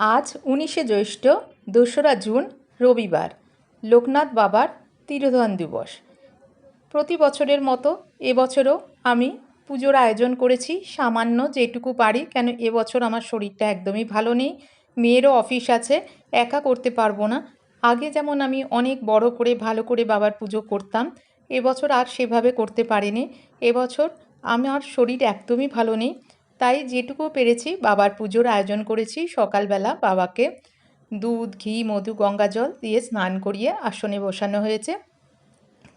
আজ উনিশে জ্যৈষ্ঠ, দোসরা জুন, রবিবার, লোকনাথ বাবার তিরোধান দিবস। প্রতি বছরের মতো এবছরও আমি পুজোর আয়োজন করেছি। সামান্য যেটুকু পারি, কেন এবছর আমার শরীরটা একদমই ভালো নেই। মেয়েরও অফিস আছে, একা করতে পারব না। আগে যেমন আমি অনেক বড় করে, ভালো করে বাবার পুজো করতাম এবছর আর সেভাবে করতে পারিনি। এবছর আমার শরীর একদমই ভালো নেই। তাই যেটুকু পেরেছি, বাবার পুজোর আয়োজন করেছি। সকালবেলা বাবাকে দুধ, ঘি, মধু, গঙ্গা জল দিয়ে স্নান করিয়ে আসনে বসানো হয়েছে।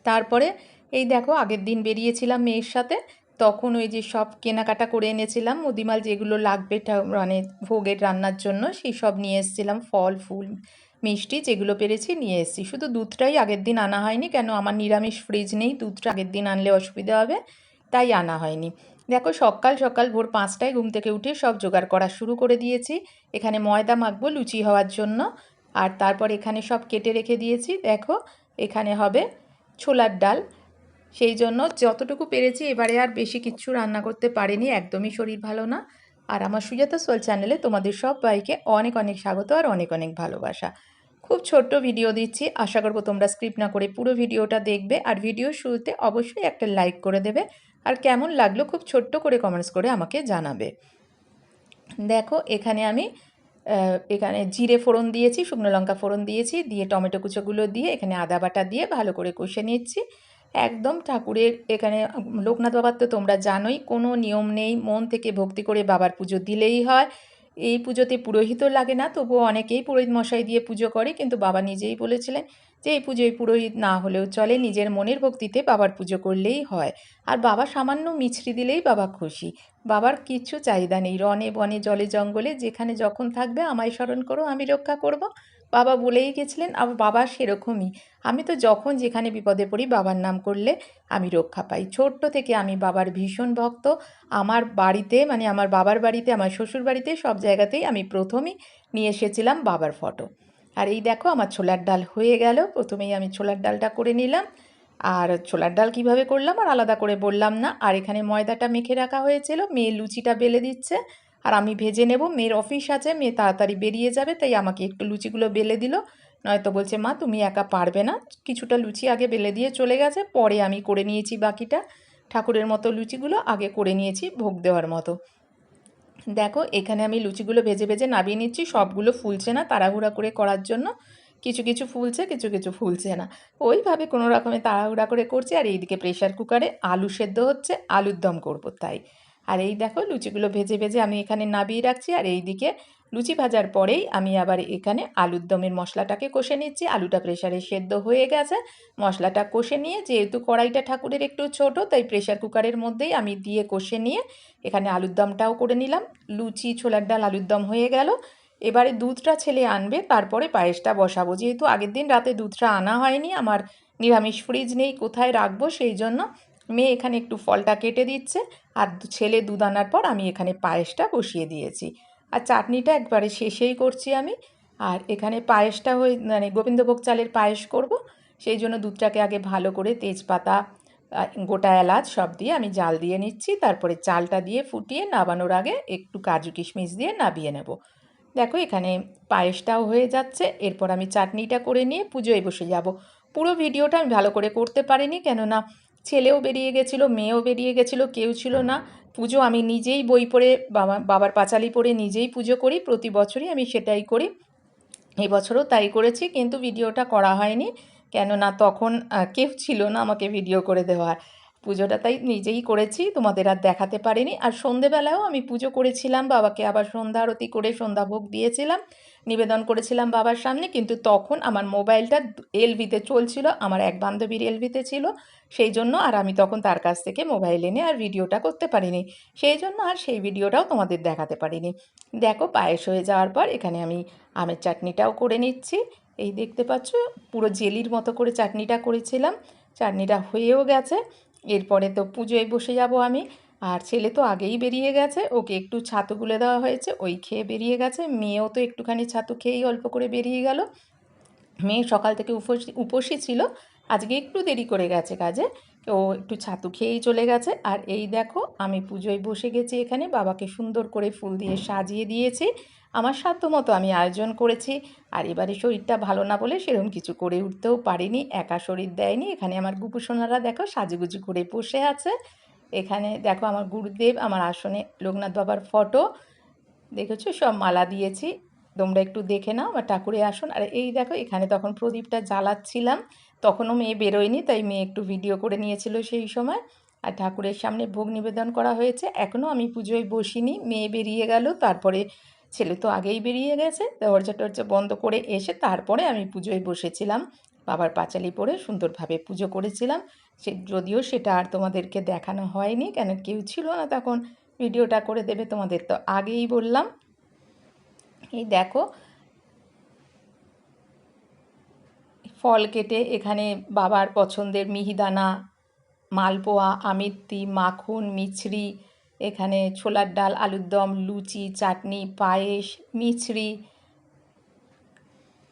তারপরে এই দেখো আগের দিন বেরিয়েছিলাম মেয়ের সাথে, তখন ওই যে সব কেনাকাটা করে এনেছিলাম, মুদিমাল যেগুলো লাগবে মানে ভোগের রান্নার জন্য সেই সব নিয়ে এসেছিলাম, ফল, ফুল, মিষ্টি যেগুলো পেরেছি নিয়ে এসেছি। শুধু দুধটাই আগের দিন আনা হয়নি, কেন আমার নিরামিষ ফ্রিজ নেই, দুধটা আগের দিন আনলে অসুবিধা হবে, তাই আনা হয়নি। দেখো, সকাল সকাল ভোর পাঁচটায় ঘুম থেকে উঠে সব জোগাড় করা শুরু করে দিয়েছি। এখানে ময়দা মাখবো লুচি হওয়ার জন্য। আর তারপর এখানে সব কেটে রেখে দিয়েছি। দেখো, এখানে হবে ছোলার ডাল। সেই জন্য যতটুকু পেরেছি এবারে আর বেশি কিচ্ছু রান্না করতে পারিনি। একদমই শরীর ভালো না। আর আমার সুজাতা সোল চ্যানেলে তোমাদের সবাইকে অনেক অনেক স্বাগত আর অনেক অনেক ভালোবাসা। খুব ছোট্ট ভিডিও দিচ্ছি। আশা করব তোমরা স্ক্রিপ্ট না করে পুরো ভিডিওটা দেখবে। আর ভিডিও শুরুতে অবশ্যই একটা লাইক করে দেবে। আর কেমন লাগল খুব ছোট্ট করে কমেন্টস করে আমাকে জানাবে। দেখো, এখানে আমি এখানে জিরে ফোড়ন দিয়েছি, শুকনো লঙ্কা ফোড়ন দিয়েছি, দিয়ে টমেটো কুচোগুলো দিয়ে এখানে আদা বাটা দিয়ে ভালো করে কষে নিচ্ছি। একদম ঠাকুরের এখানে, লোকনাথ বাবার তো তোমরা জানোই, কোনো নিয়ম নেই, মন থেকে ভক্তি করে বাবার পুজো দিলেই হয়। এই পুজোতে পুরোহিতও লাগে না, তবুও অনেকেই পুরোহিত মশাই দিয়ে পুজো করে, কিন্তু বাবা নিজেই বলেছিলেন যে এই পুজোয় পুরোহিত না হলেও চলে, নিজের মনের ভক্তিতে বাবার পুজো করলেই হয়। আর বাবা সামান্য মিছরি দিলেই বাবা খুশি। বাবার কিচ্ছু চাহিদা নেই। রনে বনে, জলে জঙ্গলে, যেখানে যখন থাকবে আমায় স্মরণ করো, আমি রক্ষা করব। বাবা বলেই গেছিলেন আবার বাবা সেরকমই। আমি তো যখন যেখানে বিপদে পড়ি, বাবার নাম করলে আমি রক্ষা পাই। ছোট্ট থেকে আমি বাবার ভীষণ ভক্ত। আমার বাড়িতে মানে আমার বাবার বাড়িতে, আমার শ্বশুর বাড়িতে সব জায়গাতেই আমি প্রথমেই নিয়ে এসেছিলাম বাবার ফটো। আর এই দেখো আমার ছোলার ডাল হয়ে গেল। প্রথমেই আমি ছোলার ডালটা করে নিলাম। আর ছোলার ডাল কীভাবে করলাম আর আলাদা করে বললাম না। আর এখানে ময়দাটা মেখে রাখা হয়েছিল। মেয়ে লুচিটা বেলে দিচ্ছে। আর আমি ভেজে নেব। মেয়ের অফিস আছে। মেয়ে তাড়াতাড়ি বেরিয়ে যাবে, তাই আমাকে একটু লুচিগুলো বেলে দিল। নয়তো বলছে, মা, তুমি একা পারবে না। কিছুটা লুচি আগে বেলে দিয়ে চলে গেছে। পরে আমি করে নিয়েছি বাকিটা। ঠাকুরের মতো লুচিগুলো আগে করে নিয়েছি ভোগ দেওয়ার মতো। দেখো, এখানে আমি লুচিগুলো ভেজে ভেজে নামিয়ে নিচ্ছি। সবগুলো ফুলছে না তাড়াহুড়া করে করার জন্য। কিছু কিছু ফুলছে, কিছু কিছু ফুলছে না। ওইভাবে কোনো রকমে তাড়াহুড়া করে করছি। আর এইদিকে প্রেশার কুকারে আলু সেদ্ধ হচ্ছে, আলুর দম করব তাই। আর এই দেখো, লুচিগুলো ভেজে ভেজে আমি এখানে নাবিয়ে রাখছি। আর এইদিকে লুচি ভাজার পরেই আমি আবার এখানে আলুর দমের মশলাটাকে কষে নিচ্ছি। আলুটা প্রেশারে সেদ্ধ হয়ে গেছে। মশলাটা কষে নিয়ে, যেহেতু কড়াইটা ঠাকুরের একটু ছোট, তাই প্রেশার কুকারের মধ্যেই আমি দিয়ে কষে নিয়ে এখানে আলুর দমটাও করে নিলাম। লুচি, ছোলার ডাল, আলুর দম হয়ে গেল। এবারে দুধটা ছেলে আনবে, তারপরে পায়েসটা বসাবো। যেহেতু আগের দিন রাতে দুধটা আনা হয়নি, আমার নিরামিষ ফ্রিজ নেই, কোথায় রাখব সেই জন্য মেয়ে এখানে একটু ফলটা কেটে দিচ্ছে। আর ছেলে দুধ আনার পর আমি এখানে পায়েসটা বসিয়ে দিয়েছি। আর চাটনিটা একবারে শেষেই করছি আমি। আর এখানে পায়েসটা হয়ে মানে গোবিন্দভোগ চালের পায়েস করব। সেই জন্য দুধটাকে আগে ভালো করে তেজপাতা গোটা এলাচ সব দিয়ে আমি জাল দিয়ে নিচ্ছি। তারপরে চালটা দিয়ে ফুটিয়ে নাবানোর আগে একটু কাজু কিশমিশ দিয়ে নাবিয়ে নেব। দেখো এখানে পায়েসটাও হয়ে যাচ্ছে। এরপর আমি চাটনিটা করে নিয়ে পুজোয় বসে যাব। পুরো ভিডিওটা আমি ভালো করে করতে পারিনি, কেননা ছেলেও বেরিয়ে গেছিল, মেয়েও বেরিয়ে গেছিল, কেউ ছিল না। পুজো আমি নিজেই বই পড়ে, বাবা, বাবার পাঁচালি পড়ে নিজেই পুজো করি, প্রতি বছরই আমি সেটাই করি। এবছরও তাই করেছি, কিন্তু ভিডিওটা করা হয়নি, কেননা তখন কেউ ছিল না আমাকে ভিডিও করে দেওয়ার পুজোটা তাই নিজেই করেছি, তোমাদের আর দেখাতে পারিনি। আর সন্ধেবেলাও আমি পুজো করেছিলাম, বাবাকে আবার সন্ধ্যা আরতি করে সন্ধ্যা ভোগ দিয়েছিলাম। নিবেদন করেছিলাম বাবার সামনে, কিন্তু তখন আমার মোবাইলটা এলভিতে চলছিল, আমার এক বান্ধবীর এলভিতে ছিল, সেই জন্য আর আমি তখন তার কাছ থেকে মোবাইল এনে আর ভিডিওটা করতে পারিনি। সেই জন্য আর সেই ভিডিওটাও তোমাদের দেখাতে পারিনি। দেখো, পায়েস হয়ে যাওয়ার পর এখানে আমি আমের চাটনিটাও করে নিচ্ছি। এই দেখতে পাচ্ছ, পুরো জেলির মতো করে চাটনিটা করেছিলাম। চাটনিটা হয়েও গেছে। এরপরে তো পুজোয় বসে যাব আমি। আর ছেলে তো আগেই বেরিয়ে গেছে, ওকে একটু ছাতু গুলে দেওয়া হয়েছে, ওই খেয়ে বেরিয়ে গেছে, মেয়েও তো একটুখানি ছাতু খেয়েই অল্প করে বেরিয়ে গেল। মেয়ে সকাল থেকে উপসী উপসী ছিল, আজকে একটু দেরি করে গেছে কাজে, ও একটু ছাতু খেয়েই চলে গেছে, আর এই দেখো আমি পুজোয় বসে গেছি এখানে, বাবাকে সুন্দর করে ফুল দিয়ে সাজিয়ে দিয়েছি, আমার সাধ্য মতো আমি আয়োজন করেছি, আর এবারে শরীরটা ভালো না বলে সেরকম কিছু করে উঠতেও পারিনি, একা শরীর দেয়নি, এখানে আমার গুপুসোনারা দেখো সাজুগুজু করে বসে আছে। এখানে দেখো আমার গুরুদেব, আমার আসনে লোকনাথ বাবার ফটো। দেখেছ? সব মালা দিয়েছি। তোমরা একটু দেখে নাও, আমার ঠাকুরের আসন। আর এই দেখো, এখানে তখন প্রদীপটা জ্বালাচ্ছিলাম। তখনও মেয়ে বেরোয়নি, তাই মেয়ে একটু ভিডিও করে নিয়েছিল সেই সময়। আর ঠাকুরের সামনে ভোগ নিবেদন করা হয়েছে। এখনও আমি পুজোয় বসিনি, মেয়ে বেরিয়ে গেল, তারপরে ছেলে তো আগেই বেরিয়ে গেছে। দরজা টরজা বন্ধ করে এসে তারপরে আমি পুজোয় বসেছিলাম। বাবার পাঁচালি পরে সুন্দরভাবে পুজো করেছিলাম। সে যদিও সেটা আর তোমাদেরকে দেখানো হয়নি, কেন কেউ ছিল না তখন। ভিডিওটা করে দেবে, তোমাদের তো আগেই বললাম। এই দেখো, ফল কেটে এখানে বাবার পছন্দের মিহিদানা, মালপোয়া, আমিত্তি, মাখন, মিছরি, এখানে ছোলার ডাল, আলুর দম, লুচি, চাটনি, পায়েস, মিছরি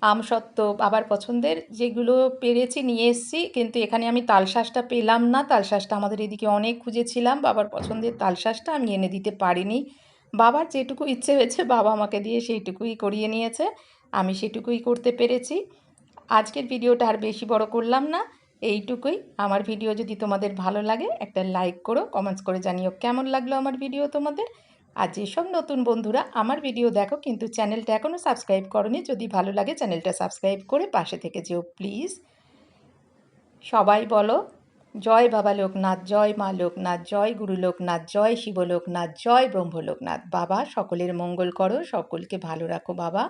আমসত্ত্ব বাবার পছন্দের যেগুলো পেরেছি নিয়ে এসেছি, কিন্তু এখানে আমি তালশাঁসটা পেলাম না। তালশাঁসটা আমাদের এদিকে অনেক খুঁজেছিলাম। বাবার পছন্দের তালশাঁসটা আমি এনে দিতে পারিনি। বাবার যেটুকু ইচ্ছে হয়েছে, বাবা আমাকে দিয়ে সেইটুকুই করিয়ে নিয়েছে। আমি সেটুকুই করতে পেরেছি। আজকের ভিডিওটা আর বেশি বড় করলাম না। এইটুকুই। আমার ভিডিও যদি তোমাদের ভালো লাগে, একটা লাইক করো, কমেন্টস করে জানিও কেমন লাগল আমার ভিডিও তোমাদের। আর যেসব নতুন বন্ধুরা আমার ভিডিও দেখো কিন্তু চ্যানেলটা এখনও সাবস্ক্রাইব করনি, যদি ভালো লাগে চ্যানেলটা সাবস্ক্রাইব করে পাশে থেকে যেও প্লিজ সবাই বলো, জয় বাবা লোকনাথ, জয় মা লোকনাথ, জয় গুরু লোকনাথ, জয় শিব লোকনাথ, জয় ব্রহ্ম লোকনাথ। বাবা, সকলের মঙ্গল করো, সকলকে ভালো রাখো বাবা।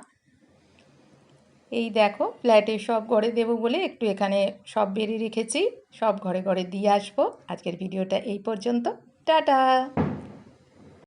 এই দেখো, ফ্ল্যাটে সব ঘরে দেবো বলে একটু এখানে সব বেরিয়ে রেখেছি, সব ঘরে ঘরে দিয়ে আসব। আজকের ভিডিওটা এই পর্যন্ত। টাটা!